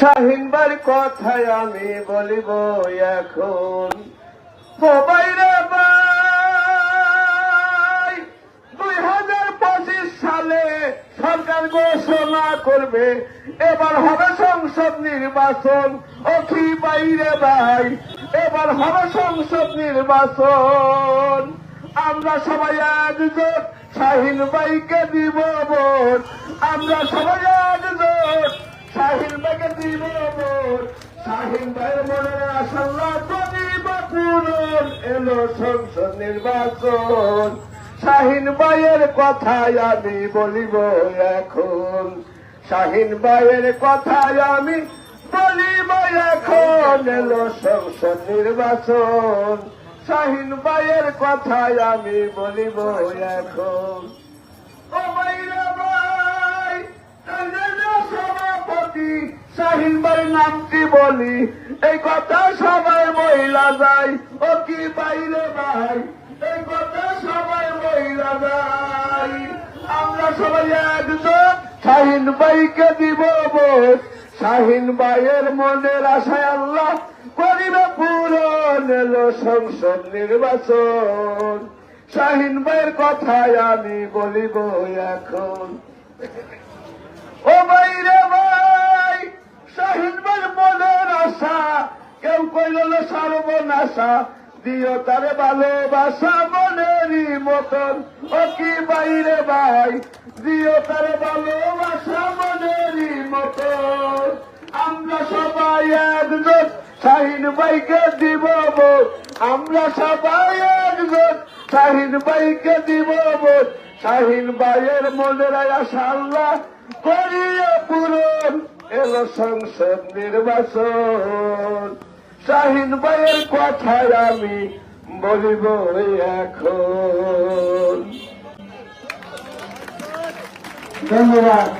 শাহিনবার কথায় আমি বলিব, এখন ও বাইরে দুই হাজার পঁচিশ সালে সরকার ঘোষণা করবে, এবার হবে সংসদ নির্বাচন। কি বাইরে ভাই, এবার হবে সংসদ নির্বাচন। আমরা সবাই একজোট, শাহিন ভাইকে দিব আমরা সবাই একজোট শাহিন ভাইকে দিব ভোট নির্বাচন। শাহিন ভাইয়ের কথায় আমি বলিব এখন। শাহিন ভাইয়ের কথায় আমি বলিব এখন। এলো সংসদ নির্বাচন। শাহিন ভাইয়ের কথায় আমি বলিব এখন। শাহিন ভাই নামটি বলি? এই কথা সবাই মহিলা যায়। ও কি বাইরে ভাই? এই কথা সবাই মহিলা যায়। আমরা সবাই একজন। শাহিন ভাইকে দিব শাহিন ভাইয়ের মনের আশায় আল্লাহ করিবে পূরণ এলো সংসদ নির্বাচন। শাহিন ভাইয়ের কথায় আমি বলিব এখন ও ভাইরে ভাই শাহিন ভাইয়ের মনের আশা কেউ কইল সর্বনাশা, দিও তারে ভালোবাসা মনেরই মতন। ও কি বাইরে ভাই, দিও তারে ভালোবাসা মনেরই মতন। আমরা সবাই একজন শাহিন ভাইকে দিব আমরা সবাই একজন শাহিন ভাইকে দিব শাহিন ভাইয়ের মনের আশা আল্লাহ করিয়ে পূরণ। এলো সংসদ নির্বাচন। শাহিন ভাইয়ের কথায় আমি বলিব এখন। ধন্যবাদ।